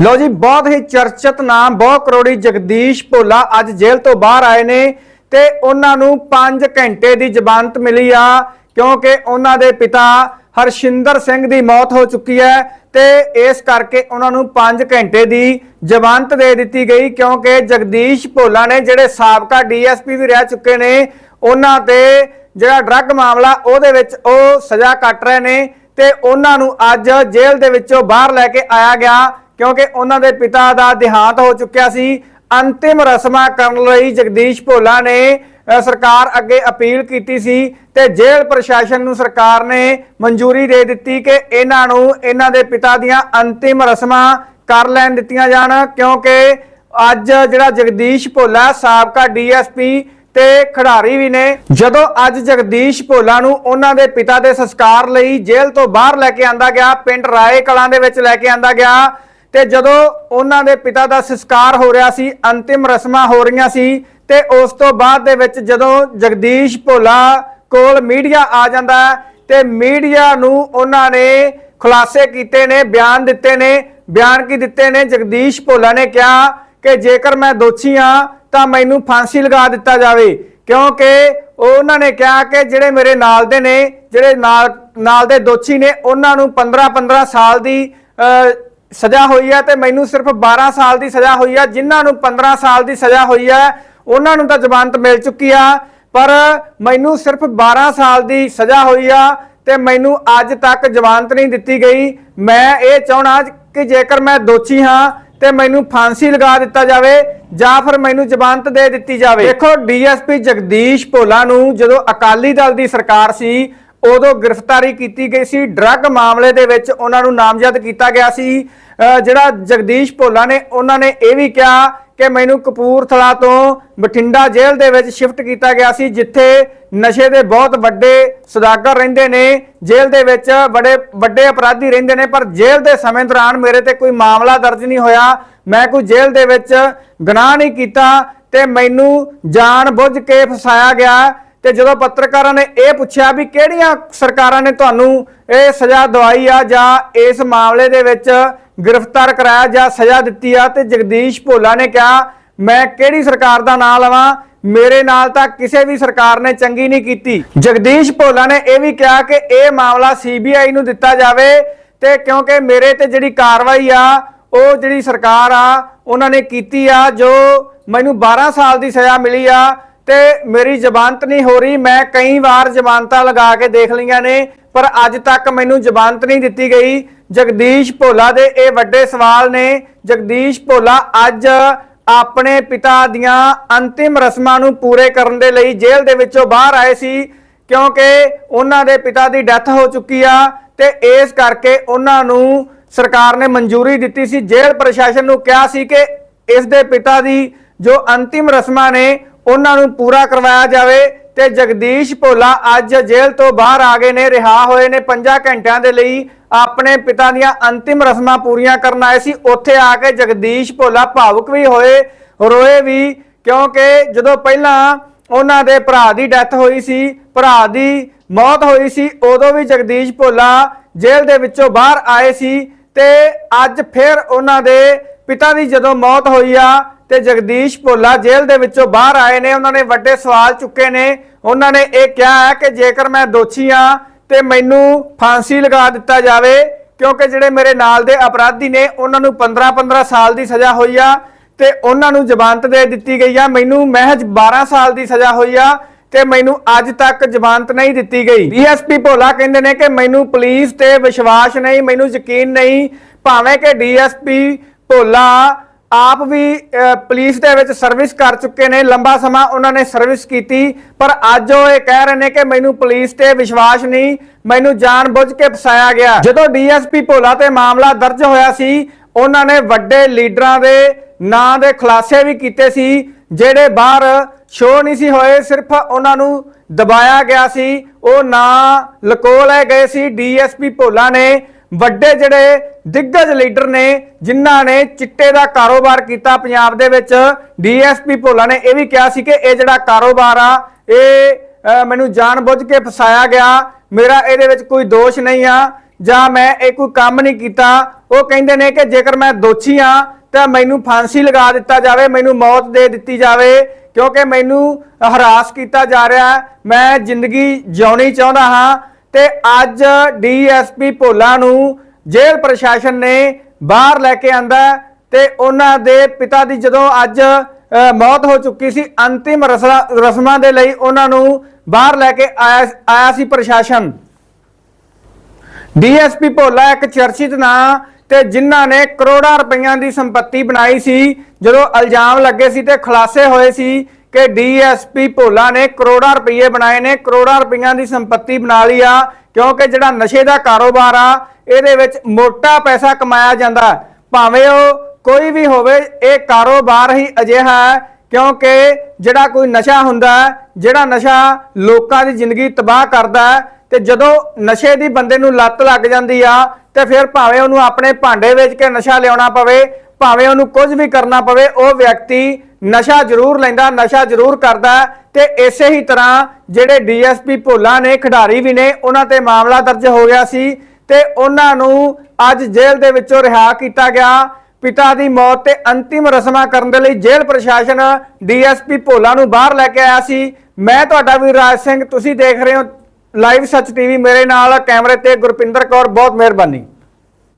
ਲੋ ਜੀ, ਬਹੁਤ ਹੀ ਚਰਚਿਤ ਨਾਮ, ਬਹੁਤ ਕਰੋੜੀ ਜਗਦੀਸ਼ ਭੋਲਾ ਅੱਜ ਜੇਲ੍ਹ ਤੋਂ ਬਾਹਰ ਆਏ ਨੇ ਤੇ ਉਹਨਾਂ ਨੂੰ 5 ਘੰਟੇ ਦੀ ਜ਼ਮਾਨਤ ਮਿਲੀ ਆ, ਕਿਉਂਕਿ ਉਹਨਾਂ ਦੇ ਪਿਤਾ ਹਰਸ਼ਿੰਦਰ ਸਿੰਘ ਦੀ ਮੌਤ ਹੋ ਚੁੱਕੀ ਹੈ ਤੇ ਇਸ ਕਰਕੇ ਉਹਨਾਂ ਨੂੰ 5 ਘੰਟੇ ਦੀ ਜ਼ਮਾਨਤ ਦੇ ਦਿੱਤੀ ਗਈ, ਕਿਉਂਕਿ ਜਗਦੀਸ਼ ਭੋਲਾ ਨੇ ਜਿਹੜੇ ਸਾਬਕਾ ਡੀਐਸਪੀ ਵੀ ਰਹਿ ਚੁੱਕੇ ਨੇ, ਉਹਨਾਂ ਤੇ ਜਿਹੜਾ ਡਰੱਗ ਮਾਮਲਾ ਉਹਦੇ ਵਿੱਚ ਉਹ ਸਜ਼ਾ ਕੱਟ ਰਹੇ ਨੇ ਤੇ ਉਹਨਾਂ ਨੂੰ ਅੱਜ ਜੇਲ੍ਹ ਦੇ ਵਿੱਚੋਂ ਬਾਹਰ ਲੈ ਕੇ ਆਇਆ ਗਿਆ ਕਿਉਂਕਿ ਉਹਨਾਂ ਦੇ ਪਿਤਾ ਦਾ ਦੇਹਾਂਤ ਹੋ ਚੁੱਕਿਆ ਸੀ। ਅੰਤਿਮ ਰਸਮਾਂ ਕਰਨ ਲਈ ਜਗਦੀਸ਼ ਭੋਲਾ ਨੇ ਸਰਕਾਰ ਅੱਗੇ ਅਪੀਲ ਕੀਤੀ ਸੀ ਤੇ ਜੇਲ੍ਹ ਪ੍ਰਸ਼ਾਸਨ ਨੂੰ ਸਰਕਾਰ ਨੇ ਮਨਜ਼ੂਰੀ ਦੇ ਦਿੱਤੀ ਕਿ ਇਹਨਾਂ ਨੂੰ ਇਹਨਾਂ ਦੇ ਪਿਤਾ ਦੀਆਂ ਅੰਤਿਮ ਰਸਮਾਂ ਕਰ ਲੈਣ ਦਿੱਤੀਆਂ ਜਾਣ, ਕਿਉਂਕਿ ਅੱਜ ਜਿਹੜਾ ਜਗਦੀਸ਼ ਭੋਲਾ ਸਾਬਕਾ ਡੀਐਸਪੀ ਤੇ ਖਿਡਾਰੀ ਵੀ ਨੇ, ਜਦੋਂ ਅੱਜ ਜਗਦੀਸ਼ ਭੋਲਾ ਨੂੰ ਉਹਨਾਂ ਦੇ ਪਿਤਾ ਦੇ ਸੰਸਕਾਰ ਲਈ ਜੇਲ੍ਹ ਤੋਂ ਬਾਹਰ ਲੈ ਕੇ ਆਂਦਾ ਗਿਆ, ਪਿੰਡ ਰਾਏ ਕਲਾਂ ਦੇ ਵਿੱਚ ਲੈ ਕੇ ਆਂਦਾ ਗਿਆ ਤੇ ਜਦੋਂ ਉਹਨਾਂ ਦੇ ਪਿਤਾ ਦਾ ਸੰਸਕਾਰ ਹੋ ਰਿਹਾ ਸੀ, ਅੰਤਿਮ ਰਸਮਾਂ ਹੋ ਰਹੀਆਂ ਸੀ, ਤੇ ਉਸ ਤੋਂ ਬਾਅਦ ਦੇ ਵਿੱਚ ਜਦੋਂ ਜਗਦੀਸ਼ ਭੋਲਾ ਕੋਲ ਮੀਡੀਆ ਆ ਜਾਂਦਾ ਹੈ, ਤੇ ਮੀਡੀਆ ਨੂੰ ਉਹਨਾਂ ਨੇ ਖੁਲਾਸੇ ਕੀਤੇ ਨੇ, ਬਿਆਨ ਦਿੱਤੇ ਨੇ, ਬਿਆਨ ਕੀ ਦਿੱਤੇ ਨੇ? ਜਗਦੀਸ਼ ਭੋਲਾ ਨੇ ਕਿਹਾ ਕਿ ਜੇਕਰ ਮੈਂ ਦੋਸ਼ੀ ਹਾਂ, ਤਾਂ ਮੈਨੂੰ ਫਾਂਸੀ ਲਗਾ ਦਿੱਤਾ ਜਾਵੇ। ਕਿਉਂਕਿ ਉਹਨਾਂ ਨੇ ਕਿਹਾ ਕਿ ਜਿਹੜੇ ਮੇਰੇ ਨਾਲ ਦੇ ਨੇ, ਜਿਹੜੇ ਨਾਲ ਨਾਲ ਦੇ ਦੋਸ਼ੀ ਨੇ, ਉਹਨਾਂ ਨੂੰ 15 15 ਸਾਲ ਦੀ ਸਜ਼ਾ ਹੋਈ ਹੈ ਤੇ ਮੈਨੂੰ ਸਿਰਫ 12 ਸਾਲ ਦੀ ਸਜ਼ਾ ਹੋਈ ਹੈ, ਜਿਨ੍ਹਾਂ ਨੂੰ 15 ਸਾਲ ਦੀ ਸਜ਼ਾ ਹੋਈ ਹੈ, ਉਹਨਾਂ ਨੂੰ ਤਾਂ ਜ਼ਮਾਨਤ ਮਿਲ ਚੁੱਕੀ ਆ, ਪਰ ਮੈਨੂੰ ਸਿਰਫ 12 ਸਾਲ ਦੀ ਸਜ਼ਾ ਹੋਈ ਆ ਤੇ ਮੈਨੂੰ ਅੱਜ ਤੱਕ ਜ਼ਮਾਨਤ ਨਹੀਂ ਦਿੱਤੀ ਗਈ। ਮੈਂ ਇਹ ਚਾਹਣਾ ਕਿ ਜੇਕਰ ਮੈਂ ਦੋਸ਼ੀ ਹਾਂ, ਤੇ ਮੈਨੂੰ ਫਾਂਸੀ ਲਗਾ ਦਿੱਤਾ ਜਾਵੇ, ਜਾਂ ਫਿਰ ਮੈਨੂੰ ਜ਼ਮਾਨਤ ਦੇ ਦਿੱਤੀ ਜਾਵੇ। ਦੇਖੋ ਡੀਐਸਪੀ ਜਗਦੀਸ਼ ਭੋਲਾ ਨੂੰ ਜਦੋਂ ਅਕਾਲੀ ਦਲ ਦੀ ਸਰਕਾਰ ਸੀ ਉਦੋਂ ਗ੍ਰਿਫਤਾਰੀ ਕੀਤੀ ਗਈ ਸੀ। ਡਰੱਗ ਮਾਮਲੇ ਦੇ ਵਿੱਚ ਉਹਨਾਂ ਨੂੰ ਨਾਮਜ਼ਦ ਕੀਤਾ ਗਿਆ ਸੀ। ਜਿਹੜਾ ਜਗਦੀਸ਼ ਭੋਲਾ ਨੇ, ਉਹਨਾਂ ਨੇ ਇਹ ਵੀ ਕਿਹਾ ਕਿ ਮੈਨੂੰ ਕਪੂਰਥਲਾ ਤੋਂ ਬਠਿੰਡਾ ਜੇਲ੍ਹ ਦੇ ਵਿੱਚ ਸ਼ਿਫਟ ਕੀਤਾ ਗਿਆ ਸੀ, ਜਿੱਥੇ ਨਸ਼ੇ ਦੇ ਬਹੁਤ ਵੱਡੇ ਸੁਦਾਗਰ ਰਹਿੰਦੇ ਨੇ। ਜੇਲ੍ਹ ਦੇ ਵਿੱਚ ਬੜੇ ਵੱਡੇ ਅਪਰਾਧੀ ਰਹਿੰਦੇ ਨੇ, ਪਰ ਜੇਲ੍ਹ ਦੇ ਸਮੇਂ ਦੌਰਾਨ ਮੇਰੇ ਤੇ ਕੋਈ ਮਾਮਲਾ ਦਰਜ ਨਹੀਂ ਹੋਇਆ। ਮੈਂ ਕੋਈ ਜੇਲ੍ਹ ਦੇ ਵਿੱਚ ਗੁਨਾਹ ਨਹੀਂ ਕੀਤਾ ਤੇ ਮੈਨੂੰ ਜਾਣ ਬੁੱਝ ਕੇ ਫਸਾਇਆ ਗਿਆ। ਤੇ ਜਦੋਂ ਪੱਤਰਕਾਰਾਂ ਨੇ ਇਹ ਪੁੱਛਿਆ ਵੀ ਕਿਹੜੀਆਂ ਸਰਕਾਰਾਂ ਨੇ ਤੁਹਾਨੂੰ ਇਹ ਸਜ਼ਾ ਦਵਾਈ ਆ ਜਾਂ ਇਸ ਮਾਮਲੇ ਦੇ ਵਿੱਚ ਗ੍ਰਿਫਤਾਰ ਕਰਾਇਆ ਜਾਂ ਸਜ਼ਾ ਦਿੱਤੀ ਆ, ਤੇ ਜਗਦੀਸ਼ ਭੋਲਾ ਨੇ ਕਿਹਾ, ਮੈਂ ਕਿਹੜੀ ਸਰਕਾਰ ਦਾ ਨਾਂ ਲਵਾਂ ਮੇਰੇ ਨਾਲ ਤਾਂ ਕਿਸੇ ਵੀ ਸਰਕਾਰ ਨੇ ਚੰਗੀ ਨਹੀਂ ਕੀਤੀ। ਜਗਦੀਸ਼ ਭੋਲਾ ਨੇ ਇਹ ਵੀ ਕਿਹਾ ਕਿ ਇਹ ਮਾਮਲਾ ਸੀਬੀਆਈ ਨੂੰ ਦਿੱਤਾ ਜਾਵੇ ਤੇ ਕਿਉਂਕਿ ਮੇਰੇ ਤੇ ਜਿਹੜੀ ਕਾਰਵਾਈ ਆ, ਉਹ ਜਿਹੜੀ ਸਰਕਾਰ ਆ, ਉਹਨਾਂ ਨੇ ਕੀਤੀ ਆ, ਜੋ ਮੈਨੂੰ 12 ਸਾਲ ਦੀ ਸਜ਼ਾ ਮਿਲੀ ਆ ਤੇ ਮੇਰੀ ਜ਼ਮਾਨਤ ਨਹੀਂ ਹੋ ਰਹੀ। ਮੈਂ ਕਈ ਵਾਰ ਜ਼ਮਾਨਤਾਂ ਲਗਾ ਕੇ ਦੇਖ ਲਈਆਂ ਨੇ, ਪਰ ਅੱਜ ਤੱਕ ਮੈਨੂੰ ਜ਼ਮਾਨਤ ਨਹੀਂ ਦਿੱਤੀ ਗਈ। ਜਗਦੀਸ਼ ਭੋਲਾ ਦੇ ਇਹ ਵੱਡੇ ਸਵਾਲ ਨੇ। ਜਗਦੀਸ਼ ਭੋਲਾ ਅੱਜ ਆਪਣੇ ਪਿਤਾ ਦੀਆਂ ਅੰਤਿਮ ਰਸਮਾਂ ਨੂੰ ਪੂਰੇ ਕਰਨ ਦੇ ਲਈ ਜੇਲ੍ਹ ਦੇ ਵਿੱਚੋਂ ਬਾਹਰ ਆਏ ਸੀ, ਕਿਉਂਕਿ ਉਹਨਾਂ ਦੇ ਪਿਤਾ ਦੀ ਡੈਥ ਹੋ ਚੁੱਕੀ ਆ ਤੇ ਇਸ ਕਰਕੇ ਉਹਨਾਂ ਨੂੰ ਸਰਕਾਰ ਨੇ ਮਨਜ਼ੂਰੀ ਦਿੱਤੀ ਸੀ। ਜੇਲ੍ਹ ਪ੍ਰਸ਼ਾਸਨ ਨੂੰ ਕਿਹਾ ਸੀ ਕਿ ਇਸ ਦੇ ਪਿਤਾ ਦੀ ਜੋ ਅੰਤਿਮ ਰਸਮਾਂ ਨੇ ਉਹਨਾਂ ਨੂੰ ਪੂਰਾ ਕਰਵਾਇਆ ਜਾਵੇ ਤੇ ਜਗਦੀਸ਼ ਭੋਲਾ ਅੱਜ ਜੇਲ੍ਹ ਤੋਂ ਬਾਹਰ ਆ ਗਏ ਨੇ, ਰਿਹਾ ਹੋਏ ਨੇ 5 ਘੰਟਿਆਂ ਦੇ ਲਈ ਆਪਣੇ ਪਿਤਾ ਦੀਆਂ ਅੰਤਿਮ ਰਸਮਾਂ ਪੂਰੀਆਂ ਕਰਨ ਆਏ ਸੀ। ਉੱਥੇ ਆ ਕੇ ਜਗਦੀਸ਼ ਭੋਲਾ ਭਾਵੁਕ ਵੀ ਹੋਏ, ਰੋਏ ਵੀ, ਕਿਉਂਕਿ ਜਦੋਂ ਪਹਿਲਾਂ ਉਹਨਾਂ ਦੇ ਭਰਾ ਦੀ ਡੈਥ ਹੋਈ ਸੀ, ਭਰਾ ਦੀ ਮੌਤ ਹੋਈ ਸੀ, ਉਦੋਂ ਵੀ ਜਗਦੀਸ਼ ਭੋਲਾ ਜੇਲ੍ਹ ਦੇ ਵਿੱਚੋਂ ਬਾਹਰ ਆਏ ਸੀ ਤੇ ਅੱਜ ਫਿਰ ਉਹਨਾਂ ਦੇ ਪਿਤਾ ਦੀ ਜਦੋਂ ਮੌਤ ਹੋਈ ਆ ਤੇ ਜਗਦੀਸ਼ ਭੋਲਾ ਜੇਲ੍ਹ ਦੇ ਵਿੱਚੋਂ ਬਾਹਰ ਆਏ ਨੇ, ਉਹਨਾਂ ਨੇ ਵੱਡੇ ਸਵਾਲ ਚੁੱਕੇ ਨੇ। ਉਹਨਾਂ ਨੇ ਇਹ ਕਿਹਾ ਹੈ ਕਿ ਜੇਕਰ ਮੈਂ ਦੋਸ਼ੀ ਆ ਤੇ ਮੈਨੂੰ ਫਾਂਸੀ ਲਗਾ ਦਿੱਤਾ ਜਾਵੇ, ਕਿਉਂਕਿ ਜਿਹੜੇ ਮੇਰੇ ਨਾਲ ਦੇ ਅਪਰਾਧੀ ਨੇ, ਉਹਨਾਂ ਨੂੰ 15-15 ਸਾਲ ਦੀ ਸਜ਼ਾ ਹੋਈ ਆ ਤੇ ਉਹਨਾਂ ਨੂੰ ਜ਼ਮਾਨਤ ਦੇ ਦਿੱਤੀ ਗਈ ਆ। ਮੈਨੂੰ ਮਹਿਜ 12 ਸਾਲ ਦੀ ਸਜ਼ਾ ਹੋਈ ਆ ਤੇ ਮੈਨੂੰ ਅੱਜ ਤੱਕ ਜ਼ਮਾਨਤ ਨਹੀਂ ਦਿੱਤੀ ਗਈ। ਡੀਐਸਪੀ ਭੋਲਾ ਕਹਿੰਦੇ ਨੇ ਕਿ ਮੈਨੂੰ ਪੁਲਿਸ ਤੇ ਵਿਸ਼ਵਾਸ ਨਹੀਂ, ਮੈਨੂੰ ਯਕੀਨ ਨਹੀਂ, ਭਾਵੇਂ ਕਿ ਡੀਐਸਪੀ ਭੋਲਾ ਆਪ ਵੀ ਪੁਲਿਸ ਦੇ ਵਿੱਚ ਸਰਵਿਸ ਕਰ ਚੁੱਕੇ ਨੇ। ਲੰਬਾ ਸਮਾਂ ਉਹਨਾਂ ਨੇ ਸਰਵਿਸ ਕੀਤੀ, ਪਰ ਅੱਜ ਉਹ ਇਹ ਕਹਿ ਰਹੇ ਨੇ ਕਿ ਮੈਨੂੰ ਪੁਲਿਸ ਤੇ ਵਿਸ਼ਵਾਸ ਨਹੀਂ, ਮੈਨੂੰ ਜਾਣਬੁੱਝ ਕੇ ਫਸਾਇਆ ਗਿਆ। ਜਦੋਂ ਡੀਐਸਪੀ ਭੋਲਾ ਤੇ ਮਾਮਲਾ ਦਰਜ ਹੋਇਆ ਸੀ, ਉਹਨਾਂ ਨੇ ਵੱਡੇ ਲੀਡਰਾਂ ਦੇ ਨਾਂ ਦੇ ਖੁਲਾਸੇ ਵੀ ਕੀਤੇ ਸੀ, ਜਿਹੜੇ ਬਾਹਰ ਸ਼ੋਅ ਨਹੀਂ ਸੀ ਹੋਏ, ਸਿਰਫ ਉਹਨਾਂ ਨੂੰ ਦਬਾਇਆ ਗਿਆ ਸੀ। ਉਹ ਨਾਂ ਲਕੋ ਲਏ ਗਏ ਸੀ। ਡੀਐਸਪੀ ਭੋਲਾ ਨੇ ਵੱਡੇ ਜਿਹੜੇ ਦਿੱਗਜ ਲੀਡਰ ਨੇ ਜਿਨ੍ਹਾਂ ਨੇ ਚਿੱਟੇ ਦਾ ਕਾਰੋਬਾਰ ਕੀਤਾ ਪੰਜਾਬ ਦੇ ਵਿੱਚ ਡੀਐਸਪੀ ਭੋਲਾ ਨੇ ਇਹ ਵੀ ਕਿਹਾ ਸੀ ਕਿ ਇਹ ਜਿਹੜਾ ਕਾਰੋਬਾਰ ਆ ਇਹ ਅ, ਮੈਨੂੰ ਜਾਣਬੁੱਝ ਕੇ ਫਸਾਇਆ ਗਿਆ ਮੇਰਾ ਇਹਦੇ ਵਿੱਚ ਕੋਈ ਦੋਸ਼ ਨਹੀਂ ਆ ਜਾਂ ਮੈਂ ਇਹ ਕੋਈ ਕੰਮ ਨਹੀਂ ਕੀਤਾ। ਉਹ ਕਹਿੰਦੇ ਨੇ ਕਿ ਜੇਕਰ ਮੈਂ ਦੋਸ਼ੀ ਹਾਂ ਤਾਂ ਮੈਨੂੰ ਫਾਂਸੀ ਲਗਾ ਦਿੱਤਾ ਜਾਵੇ ਮੈਨੂੰ ਮੌਤ ਦੇ ਦਿੱਤੀ ਜਾਵੇ ਕਿਉਂਕਿ ਮੈਨੂੰ ਹਰਾਸ ਕੀਤਾ ਜਾ ਰਿਹਾ ਮੈਂ ਜ਼ਿੰਦਗੀ ਜਿਉਣੀ ਚਾਹੁੰਦਾ ਹਾਂ ਤੇ ਅੱਜ ਡੀਐਸਪੀ ਭੋਲਾ ਨੂੰ ਜੇਲ੍ਹ ਪ੍ਰਸ਼ਾਸਨ ਨੇ ਬਾਹਰ ਲੈ ਕੇ ਆਂਦਾ ਤੇ ਉਹਨਾਂ ਦੇ ਪਿਤਾ ਦੀ ਜਦੋਂ ਅੱਜ ਮੌਤ ਹੋ ਚੁੱਕੀ ਸੀ, ਅੰਤਿਮ ਰਸਮਾਂ ਰਸਮਾਂ ਦੇ ਲਈ ਉਹਨਾਂ ਨੂੰ ਬਾਹਰ ਲੈ ਕੇ ਆਇਆ ਆਇਆ ਸੀ ਪ੍ਰਸ਼ਾਸਨ। ਡੀਐਸਪੀ ਭੋਲਾ ਇੱਕ ਚਰਚਿਤ ਨਾਂ ਤੇ ਜਿਨ੍ਹਾਂ ਨੇ ਕਰੋੜਾਂ ਰੁਪਈਆਂ ਦੀ ਸੰਪਤੀ ਬਣਾਈ ਸੀ, ਜਦੋਂ ਇਲਜ਼ਾਮ ਲੱਗੇ ਸੀ ਤੇ ਖੁਲਾਸੇ ਹੋਏ ਸੀ ਕਿ ਡੀਐਸਪੀ ਭੋਲਾ ਨੇ ਕਰੋੜਾਂ ਰੁਪਏ ਬਣਾਏ ਨੇ, ਕਰੋੜਾਂ ਰੁਪਈਆਂ ਦੀ ਸੰਪਤੀ ਬਣਾ ਲਈ ਆ, ਕਿਉਂਕਿ ਜਿਹੜਾ ਨਸ਼ੇ ਦਾ ਕਾਰੋਬਾਰ ਆ, ਇਹਦੇ ਵਿੱਚ ਮੋਟਾ ਪੈਸਾ ਕਮਾਇਆ ਜਾਂਦਾ ਭਾਵੇਂ ਉਹ ਕੋਈ ਵੀ ਹੋਵੇ, ਇਹ ਕਾਰੋਬਾਰ ਹੀ ਅਜਿਹਾ ਹੈ, ਕਿਉਂਕਿ ਜਿਹੜਾ ਕੋਈ ਨਸ਼ਾ ਹੁੰਦਾ ਜਿਹੜਾ ਨਸ਼ਾ ਲੋਕਾਂ ਦੀ ਜ਼ਿੰਦਗੀ ਤਬਾਹ ਕਰਦਾ ਤੇ ਜਦੋਂ ਨਸ਼ੇ ਦੀ ਬੰਦੇ ਨੂੰ ਲੱਤ ਲੱਗ ਜਾਂਦੀ ਆ, ਤੇ ਫਿਰ ਭਾਵੇਂ ਉਹਨੂੰ ਆਪਣੇ ਭਾਂਡੇ ਵੇਚ ਕੇ ਨਸ਼ਾ ਲਿਆਉਣਾ ਪਵੇ ਭਾਵੇਂ ਉਹਨੂੰ ਕੁਝ ਵੀ ਕਰਨਾ ਪਵੇ, ਉਹ ਵਿਅਕਤੀ ਨਸ਼ਾ ਜ਼ਰੂਰ ਲੈਂਦਾ, ਨਸ਼ਾ ਜ਼ਰੂਰ ਕਰਦਾ ਹੈ ਤੇ ਇਸੇ ਹੀ ਤਰ੍ਹਾਂ ਜਿਹੜੇ ਡੀਐਸਪੀ ਭੋਲਾ ਨੇ, ਖਿਡਾਰੀ ਵੀ ਨੇ, ਉਹਨਾਂ ਤੇ ਮਾਮਲਾ ਦਰਜ ਹੋ ਗਿਆ ਸੀ ਤੇ ਉਹਨਾਂ ਨੂੰ ਅੱਜ ਜੇਲ੍ਹ ਦੇ ਵਿੱਚੋਂ ਰਿਹਾ ਕੀਤਾ ਗਿਆ। ਪਿਤਾ ਦੀ ਮੌਤ ਤੇ ਅੰਤਿਮ ਰਸਮਾਂ ਕਰਨ ਦੇ ਲਈ ਜੇਲ੍ਹ ਪ੍ਰਸ਼ਾਸਨ ਡੀਐਸਪੀ ਭੋਲਾ ਨੂੰ ਬਾਹਰ ਲੈ ਕੇ ਆਇਆ ਸੀ। ਮੈਂ ਤੁਹਾਡਾ ਵੀ ਰਾਜ ਸਿੰਘ, ਤੁਸੀਂ ਦੇਖ ਰਹੇ ਹੋ ਲਾਈਵ ਸੱਚ ਟੀਵੀ ਮੇਰੇ ਨਾਲ, ਕੈਮਰੇ ਤੇ ਗੁਰਪਿੰਦਰ ਕੌਰ, ਬਹੁਤ ਮਿਹਰਬਾਨੀ।